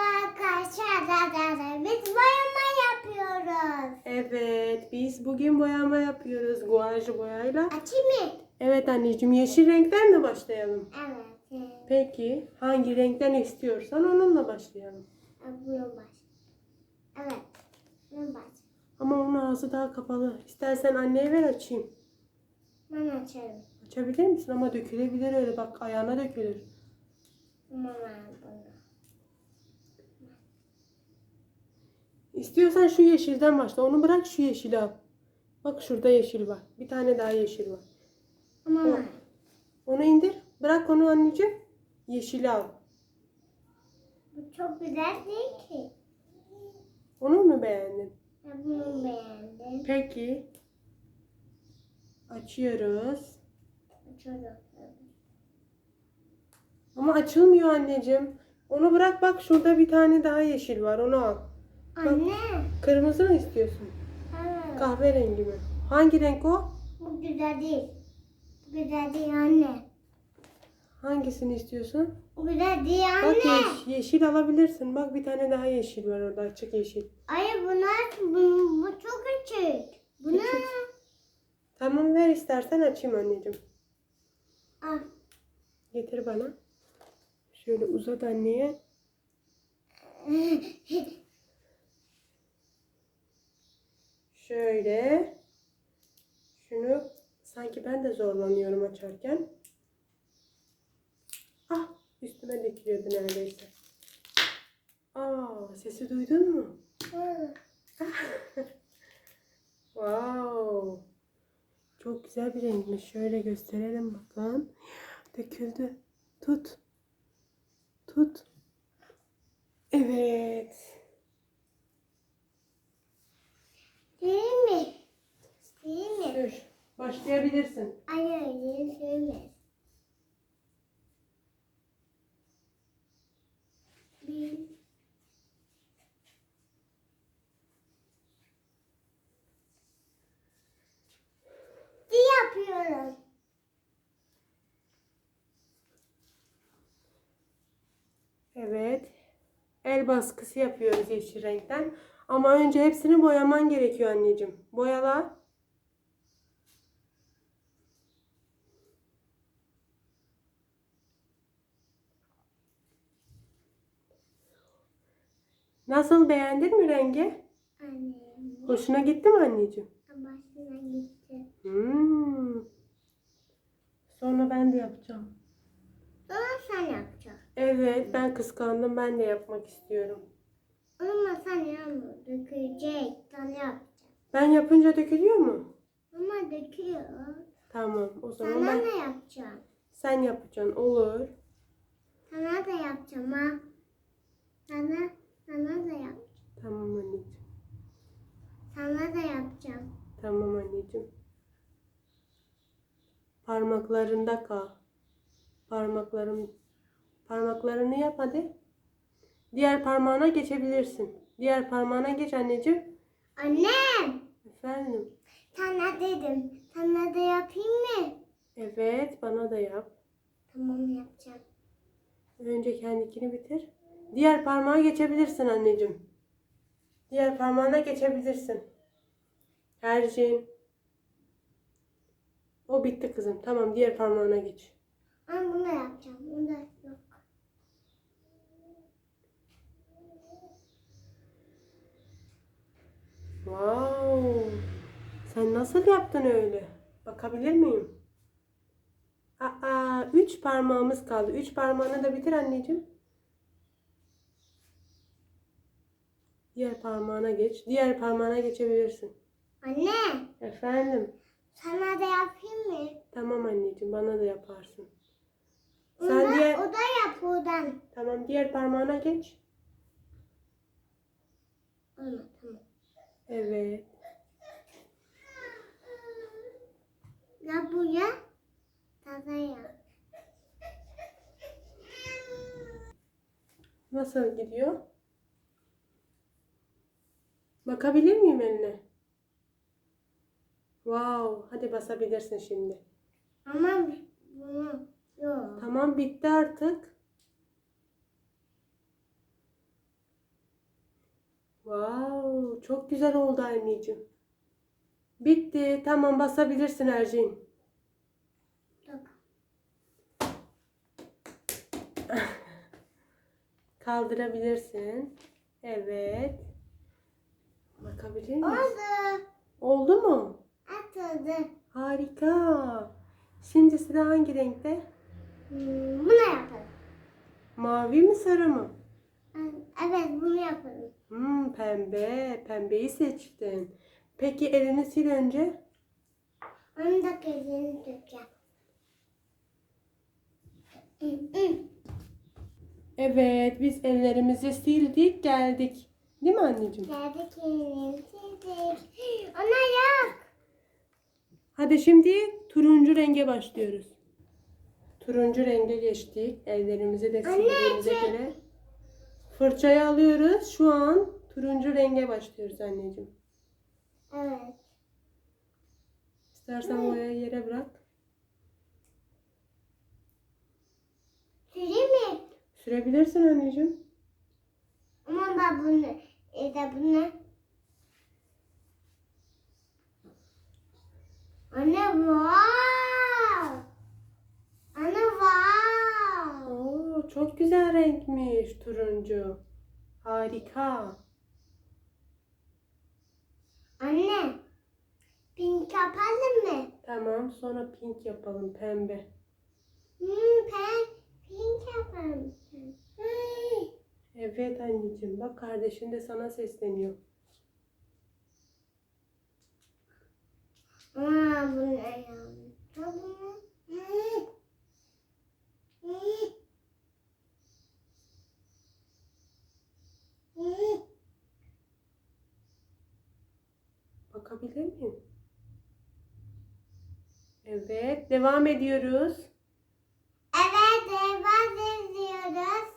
arkadaşlar. Biz boyama yapıyoruz. Evet, biz bugün boyama yapıyoruz guaj boyayla. Açayım mı? Evet anneciğim, yeşil renkten mi başlayalım? Evet. Peki, hangi renkten istiyorsan onunla başlayalım. Bunu baş. Evet. Bunu baş. Ama onun ağzı daha kapalı. İstersen anneye ver açayım. Ben açarım. Açabilir misin? Ama dökülebilir öyle bak ayağına dökülür. Ama ben bunu. İstiyorsan şu yeşilden başla. Onu bırak şu yeşili al. Bak şurada yeşil var. Bir tane daha yeşil var. Ama O. Onu indir. Bırak onu anneciğim. Yeşili al. Bu çok güzel değil ki. Onu mu beğendin? Ben bunu beğendim. Peki. Açıyoruz. Açıyorum. Ama açılmıyor anneciğim. Onu bırak bak şurada bir tane daha yeşil var. Onu al. Anne. Kırmızı mı istiyorsun? Ha, Kahverengi mi? Hangi renk o? bu güzel değil. Bu güzel değil anne. Hangisini istiyorsun? Bu güzel değil Bak anne. yeş- yeşil alabilirsin. Bak bir tane daha yeşil var orada açık yeşil. Hayır bunlar bu, bu çok küçük. Bu ne? Küçük. Tamam ver istersen açayım anneciğim. Al. Getir bana. Şöyle uzat anneye. Şöyle. Şunu sanki ben de zorlanıyorum açarken. Ah üstüme dökülüyordu neredeyse. Aa sesi duydun mu? Wow. Çok güzel bir renkmiş. Şöyle gösterelim bakın. Döküldü. Tut. Tut. Evet. Değil mi? Değil mi? Dur. Başlayabilirsin. Değil mi? Bir. Bir yapıyorum. Evet. El baskısı yapıyoruz yeşil renkten. Ama önce hepsini boyaman gerekiyor anneciğim. Boyala. Nasıl beğendin mi rengi? Anne. Hoşuna gitti mi anneciğim? Başına gitti. Hmm. Sonra ben de yapacağım. Ama sen yapacaksın. Evet, ben kıskandım. Ben de yapmak istiyorum. Ama sen yapma. Dökecek. Sen yapacaksın. Ben yapınca dökülüyor mu? Ama döküyor. Tamam, o zaman Sana ben da yapacağım. sen yapacaksın. Olur. Sana da yapacağım ha. Sana, sana da yap. Tamam anneciğim. Sana da yapacağım. Tamam anneciğim. Parmaklarında kal. Parmaklarım parmaklarını yap hadi. Diğer parmağına geçebilirsin. Diğer parmağına geç anneciğim. Annem. Efendim. Sana dedim. Sana da yapayım mı? Evet, bana da yap. Tamam yapacağım. Önce kendikini bitir. Diğer parmağa geçebilirsin anneciğim. Diğer parmağına geçebilirsin. Ercin. O bitti kızım. Tamam diğer parmağına geç. Ama bunu yapacağım. Bunu da yok. Wow. Sen nasıl yaptın öyle? Bakabilir miyim? Aa, üç parmağımız kaldı. Üç parmağını da bitir anneciğim. Diğer parmağına geç. Diğer parmağına geçebilirsin. Anne. Efendim. Sana da yapayım mı? Tamam anneciğim bana da yaparsın. Sen Ondan, diğer O da yap oradan. tamam diğer parmağına geç. Olma tamam. Evet. Ya bu ya. Sana yap. Nasıl gidiyor? Bakabilir miyim eline? Wow, hadi basabilirsin şimdi. Ama bunu yok. Tamam bitti artık. Wow, çok güzel oldu anneciğim. Bitti. Tamam basabilirsin Ercin. Kaldırabilirsin. Evet. Bakabilir miyiz? Oldu. Oldu mu? Atıldı. Harika. Şimdi sıra hangi renkte? Hmm, bunu yapalım. Mavi mi sarı mı? Evet bunu yapalım. Hmm, pembe. Pembeyi seçtin. Peki elini sil önce. Onu da gözünü dökeceğim. Evet, biz ellerimizi sildik, geldik. Değil mi anneciğim? Geldik elini sildik. Ona yok. Hadi şimdi turuncu renge başlıyoruz. Turuncu renge geçtik. Ellerimizi de sildiğimize Anneciğim. göre. Fırçayı alıyoruz. Şu an turuncu renge başlıyoruz anneciğim. Evet. İstersen boyayı yere bırak. Sileyim mi? Sürebilirsin anneciğim. Ama ben bunu, e de bunu. Anne wow. Anne wow. Oo, çok güzel renkmiş turuncu. Harika. Anne. Pink yapalım mı? Tamam, sonra pink yapalım, pembe. Hmm, ben pink yapalım. Hmm. Evet anneciğim, bak kardeşin de sana sesleniyor. Aa, bu ne ya? Tamam. Hmm. Hmm. Bakabilir miyim? Evet, devam ediyoruz. Evet, devam ediyoruz.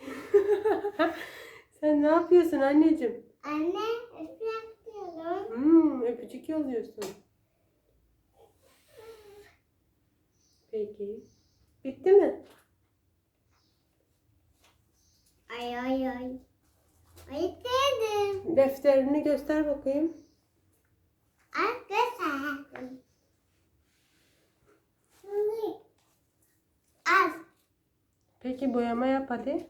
Sen ne yapıyorsun anneciğim? Anne, öpüyorum. Hmm, öpücük yolluyorsun. Peki. Bitti mi? Ay ay ay. Ay dedim. Defterini göster bakayım. Ay gösterdim. Al. Peki boyama yap hadi.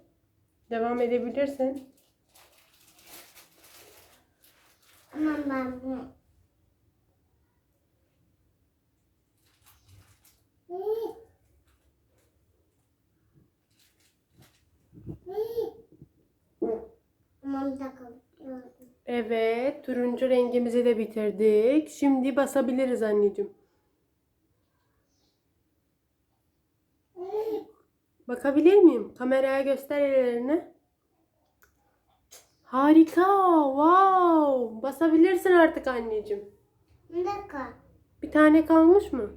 Devam edebilirsin. Aman takım. Evet, turuncu rengimizi de bitirdik. Şimdi basabiliriz anneciğim. Bakabilir miyim? Kameraya göster ellerini. Harika. Wow. Basabilirsin artık anneciğim. Bir dakika. Bir tane kalmış mı?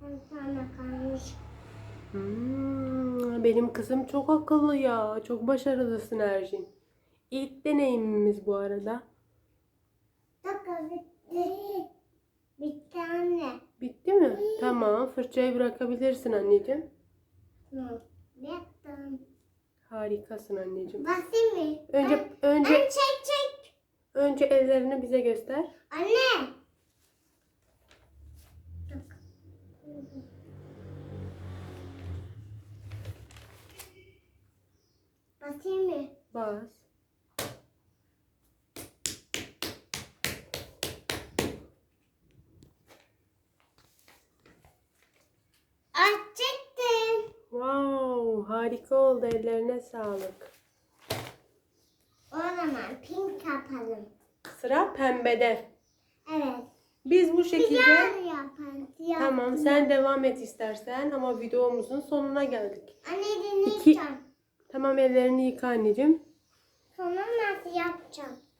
Bir tane kalmış. Hmm, benim kızım çok akıllı ya. Çok başarılısın Erjin. İlk deneyimimiz bu arada. Dakika bitti. Bitti anne. Bitti mi? Tamam. Fırçayı bırakabilirsin anneciğim. Tamam. Yaptım. Harikasın anneciğim. Basayım mı? Önce Anne önce çek çek. önce ellerini bize göster. Anne. Bak. Basayım mı? Bas. Açacaktım. Wow, harika oldu. Ellerine sağlık. O zaman pink yapalım. Sıra pembede. Evet. Biz bu şekilde Siyah yapalım. Siyah. Tamam, sen devam et istersen ama videomuzun sonuna geldik. Anne elini İki- yıkayacağım. Tamam, ellerini yıka anneciğim. Sonra nasıl yapacağım?